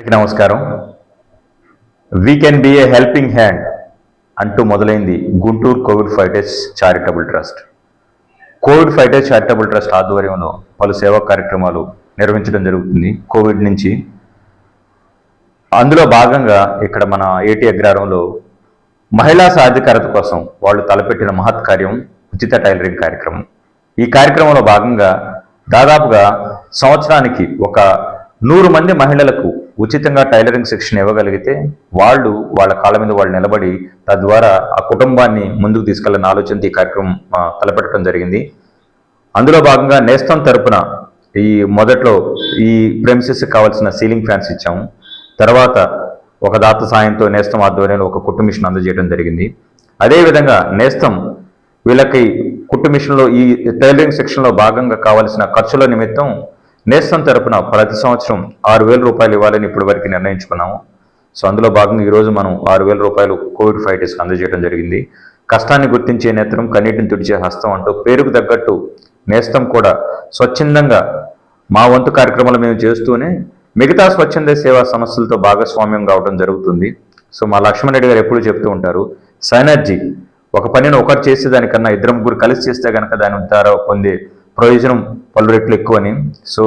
అందరికీ నమస్కారం. We can be a helping hand అంటూ మొదలైంది Guntur Covid Fighters Charitable Trust. Covid Fighters Charitable Trust ఆధ్వర్యంలో పలు సేవా కార్యక్రమాలు నిర్వహించడం జరుగుతుంది కోవిడ్ నుంచి. అందులో భాగంగా ఇక్కడ మన ఏటీ అగ్రహారంలో మహిళా సాధికారత కోసం వాళ్ళు తలపెట్టిన మహత్ కార్యం ఉచిత టైలరింగ్ కార్యక్రమం. ఈ కార్యక్రమంలో భాగంగా దాదాపుగా సంవత్సరానికి ఒక నూరు మంది మహిళలకు ఉచితంగా టైలరింగ్ శిక్షణ ఇవ్వగలిగితే వాళ్ళు వాళ్ళ కాళ్ళ మీద వాళ్ళు నిలబడి తద్వారా ఆ కుటుంబాన్ని ముందుకు తీసుకెళ్ళని ఆలోచనతో ఈ కార్యక్రమం తలపెట్టడం జరిగింది. అందులో భాగంగా నేస్తం తరపున ఈ మొదట్లో ఈ ప్రెమిసెస్కి కావాల్సిన సీలింగ్ ఫ్యాన్స్ ఇచ్చాము. తర్వాత ఒక దాత సాయంతో నేస్తం ఆధ్వర్యంలో ఒక కుట్టు మిషన్ అందజేయడం జరిగింది. అదేవిధంగా నేస్తం వీళ్ళకి కుట్టు మిషన్లో ఈ టైలరింగ్ సెక్షన్లో భాగంగా కావాల్సిన ఖర్చుల నిమిత్తం నేస్తం తరపున ప్రతి సంవత్సరం ఆరు వేల రూపాయలు ఇవ్వాలని ఇప్పటి వరకు నిర్ణయించుకున్నాము. సో అందులో భాగంగా ఈరోజు మనం ఆరు వేల రూపాయలు కోవిడ్ ఫైటర్స్కి అందజేయడం జరిగింది. కష్టాన్ని గుర్తించే నేత్రం కన్నీటిని తుడిచే హస్తం అంటూ పేరుకు తగ్గట్టు నేస్తం కూడా స్వచ్ఛందంగా మా వంతు కార్యక్రమాలు మేము చేస్తూనే మిగతా స్వచ్ఛంద సేవా సంస్థలతో భాగస్వామ్యం కావడం జరుగుతుంది. సో మా లక్ష్మణరెడ్డి గారు ఎప్పుడు చెప్తూ ఉంటారు సైనర్జీ ఒక పనిని ఒకరు చేసేదానికన్నా ఇద్దరు ముగ్గురు కలిసి చేస్తే కనుక దాని ద్వారా పొందే ప్రయోజనం పలు రెట్లు ఎక్కువని. సో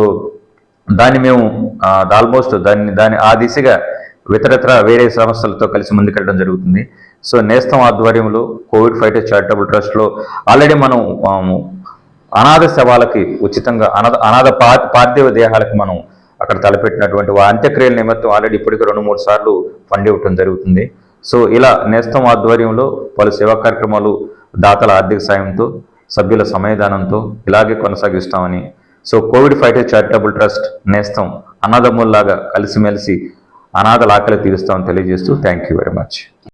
దాన్ని మేము ఆల్మోస్ట్ దాన్ని దాని ఆ దిశగా ఇతరత్ర వేరే సంస్థలతో కలిసి ముందుకెళ్ళడం జరుగుతుంది. సో నేస్తం ఆధ్వర్యంలో కోవిడ్ ఫైటర్స్ చారిటబుల్ ట్రస్ట్లో ఆల్రెడీ మనం అనాథ శవాలకి ఉచితంగా అనాథ అనాథ పార్థివ దేహాలకు మనం అక్కడ తలపెట్టినటువంటి వా అంత్యక్రియల నిమిత్తం ఆల్రెడీ ఇప్పటికి రెండు మూడు సార్లు ఫండ్ ఇవ్వటం జరుగుతుంది. సో ఇలా నేస్తం ఆధ్వర్యంలో పలు సేవా కార్యక్రమాలు దాతల ఆర్థిక సాయంతో సభ్యుల సమయదానంతో ఇలాగే కొనసాగిస్తామని. So Covid Fighter Charitable Trust Nestham అనాథముల్లాగా కలిసిమెలిసి అనాథల ఆకలి తీరుస్తామని తెలియజేస్తూ థ్యాంక్ యూ వెరీ మచ్.